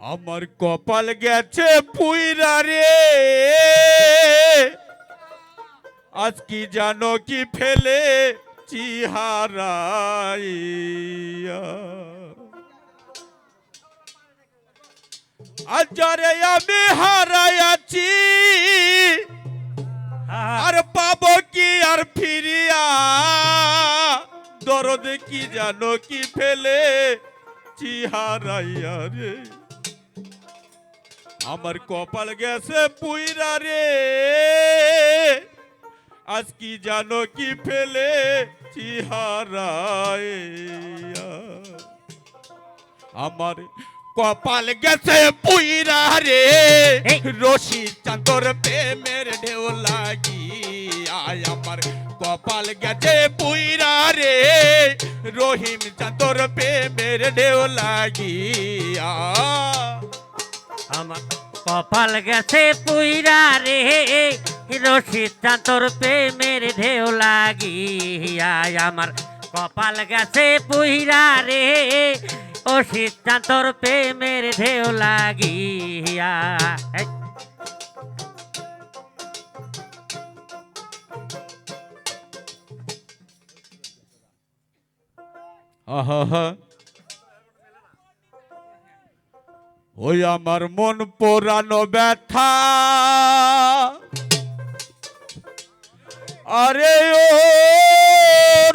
আমার কপাল গেছে পুইরা রে। আজ কি জানো কি ফেলে চিহারাইয়া আজ যারে আমি হারাইয়াছি আর পাবো কি আর ফিরিয়া? দরদ কি জানো কি ফেলে চিহারাইয়া রে? আমার কপাল গেছে পুইরা রে আজ কি জানো কি ফেলে চিহারাইয়া আমার কপাল গেছে পুইরা রে এই। রশি চাঁদর প্রেমের ঢেউ লাগি আয় আমার কপাল গেছে পুইরা রে রহিম চাঁদর প্রেমের ঢেউ লাগি আমার কপাল গেছে পুইরা রে। রশিদ চাঁদর প্রেমের ঢেউ লাগিয়া আমার কপাল গেছে পুইরা রে। ও শীতান্তর প্রেমের ঢেউ লাগিয়া। এই, ওই আমার মন পোড়ানো ব্যথা। আরে ও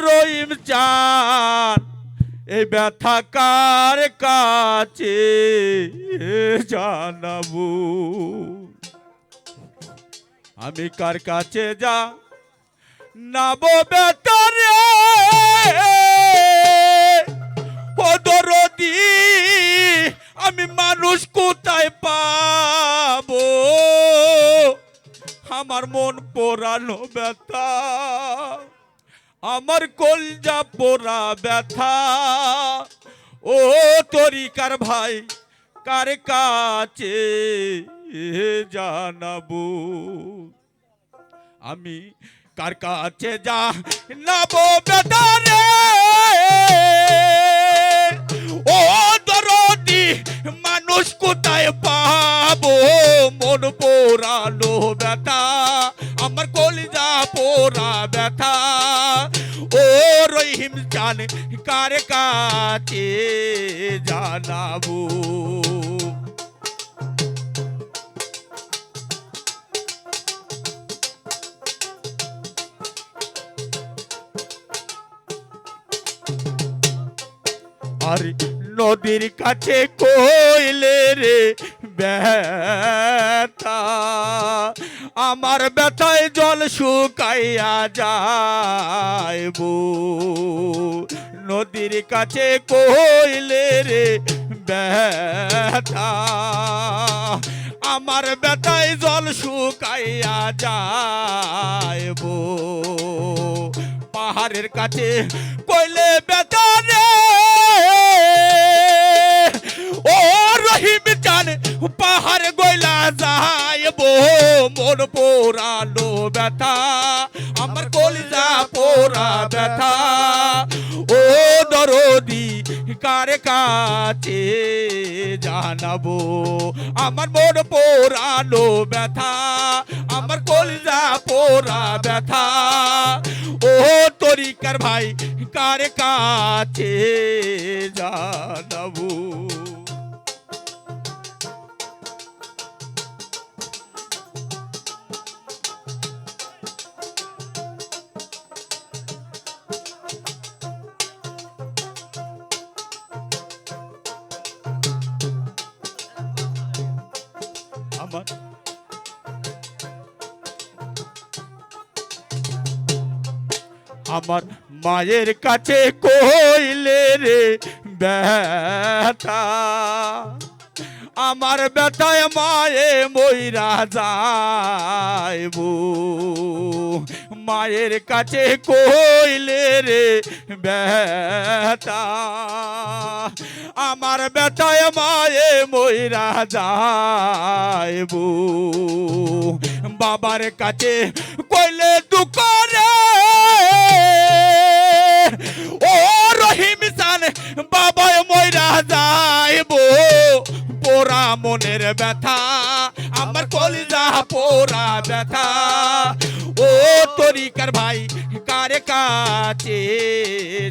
রহিম চান এই ব্যথা কার কাছে জানাব? আমি কার কাছে যা নাবো বেতরে ও আমার কলজা পোড়া ব্যথা। ও তরিকার ভাই, কার কাছে জানাব? আমি কার কাছে যা নাবো বেদারে ও দরদি, মানুষ কোথায় পাবো? মন পোড়ানো ব্যথা, আমার কলিজা পোড়া ব্যথা। রহিম জান কার কাছে জানাব। আর নদীর কাছে কইলে রে ব্যথা। আমার ব্যথায় জল শুকাইয়া যাইব নদীর কাছে কইলে রে ব্যথা। আমার ব্যথায় জল শুকাইয়া যাইব পাহাড়ের কাছে কইলে বেতারে ও রহিম গইলা যাইব মন পোড়ানো ব্যথা, আমার কলিজা পোড়া ব্যথা। ও দরদি, কার কাছে জানাব? আমার মন পোড়ানো ব্যথা, আমার কলিজা পোড়া ব্যথা। ও তরিকার ভাই, কার কাছে জানাব? আমার আমার মায়ের কাছে কইলে রে ব্যথা। আমার ব্যথায় মায়ে মইরা যাইব মায়ের কাছে কইলে রে ব্যথা। আমার ব্যথায় মায়ে মইরা যাইব। বাবার কাছে কইলে দুঃখ রে ও রহিম সান বাবা মইরা যাইব। পোড়া মনের ব্যথা, আমার কলিজা পোড়া ব্যথা। ও তরিকার ভাই কারে কাছে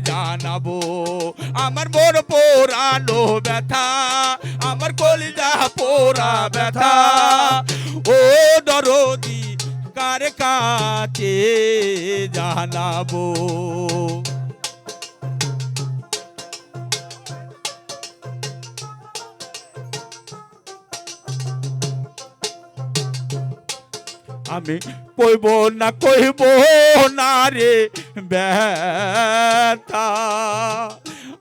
জানাব? আমার মন পোড়ানো ব্যথা, আমার কলিজা পোড়া ব্যথা। ও দরদি, কার কাছে জানাব? আমি কইব না কইব না রে ব্যথা।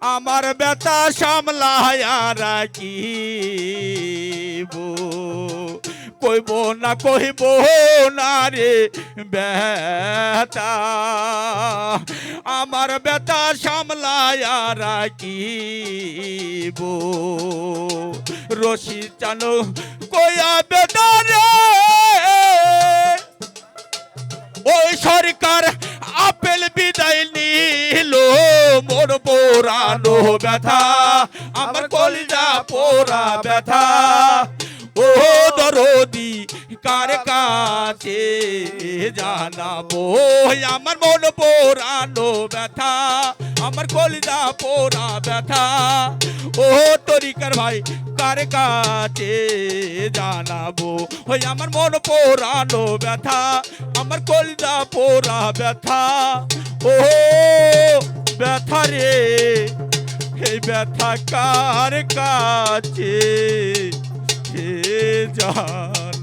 আমার ব্যথা সামলায়া রাখিব। কইব না কইব না রে ব্যথা। আমার ব্যথা সামলায়া রাখিব। রশি চানো কয়া বেদা রে সরকার আপেল বিদায় নিল মোর পোড়ানো ব্যথা আমার কলিজা পোড়া ব্যথা। ও দরদি কার কাছে জানাব? আমার মন পোড়ানো ব্যথা। আমার কলিজা পোড়া ব্যথা। ও তরিকার ভাই কার কাছে জানাব? ওই আমার মন পোড়ানো ব্যথা, আমার কলিজা পোড়া ব্যথা। ও ব্যথা রে, এই ব্যথা কার কাছে জান